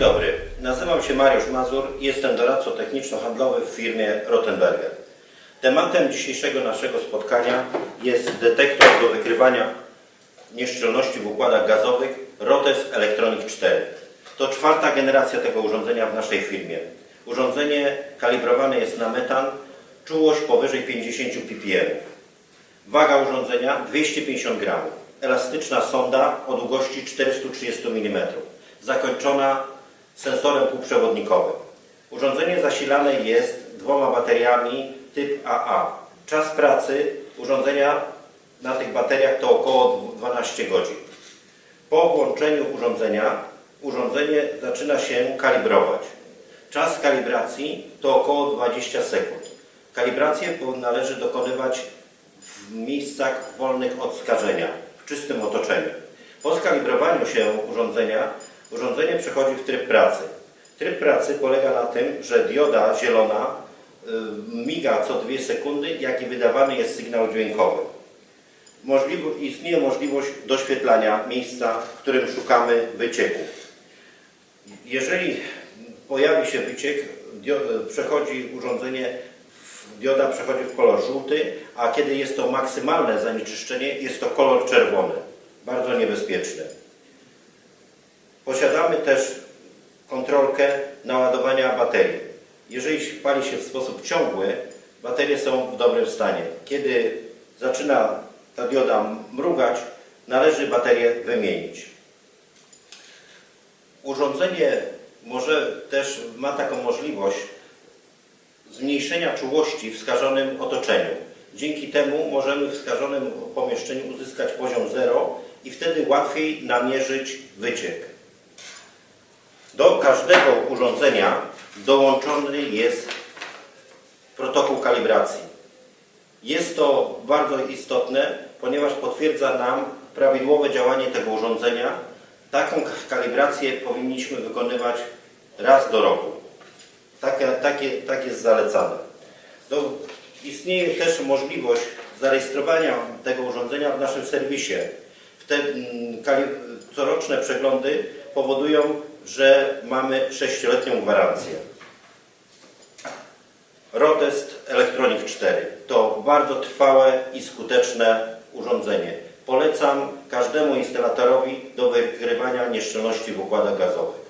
dobry, nazywam się Mariusz Mazur i jestem doradcą techniczno-handlowym w firmie Rottenberger. Tematem dzisiejszego naszego spotkania jest detektor do wykrywania nieszczelności w układach gazowych Rotes Electronic 4. To czwarta generacja tego urządzenia w naszej firmie. Urządzenie kalibrowane jest na metan, czułość powyżej 50 ppm. Waga urządzenia 250 gramów. Elastyczna sonda o długości 430 mm, zakończona sensorem półprzewodnikowym. Urządzenie zasilane jest dwoma bateriami typ AA. Czas pracy urządzenia na tych bateriach to około 12 godzin. Po włączeniu urządzenia, urządzenie zaczyna się kalibrować. Czas kalibracji to około 20 sekund. Kalibrację należy dokonywać w miejscach wolnych od skażenia, w czystym otoczeniu. Po skalibrowaniu się urządzenia, urządzenie przechodzi w tryb pracy. Tryb pracy polega na tym, że dioda zielona y, miga co 2 sekundy, jak i wydawany jest sygnał dźwiękowy. Możliwo, istnieje możliwość doświetlania miejsca, w którym szukamy wycieku. Jeżeli pojawi się wyciek, dio- przechodzi urządzenie, dioda przechodzi w kolor żółty, a kiedy jest to maksymalne zanieczyszczenie, jest to kolor czerwony. Bardzo niebezpieczne. Posiadamy też kontrolkę naładowania baterii. Jeżeli pali się w sposób ciągły, baterie są w dobrym stanie. Kiedy zaczyna ta dioda mrugać, należy baterię wymienić. Urządzenie może też ma taką możliwość zmniejszenia czułości w skażonym otoczeniu. Dzięki temu możemy w skażonym pomieszczeniu uzyskać poziom 0 i wtedy łatwiej namierzyć wyciek. Każdego urządzenia dołączony jest protokół kalibracji. Jest to bardzo istotne, ponieważ potwierdza nam prawidłowe działanie tego urządzenia. Taką kalibrację powinniśmy wykonywać raz do roku. Takie, tak jest zalecane. Istnieje też możliwość zarejestrowania tego urządzenia w naszym serwisie. Te, mm, coroczne przeglądy powodują, że mamy 6-letnią gwarancję. Rotest Electronic 4 to bardzo trwałe i skuteczne urządzenie. Polecam każdemu installatorowi do wykrywania nieszczelności w układach gazowych.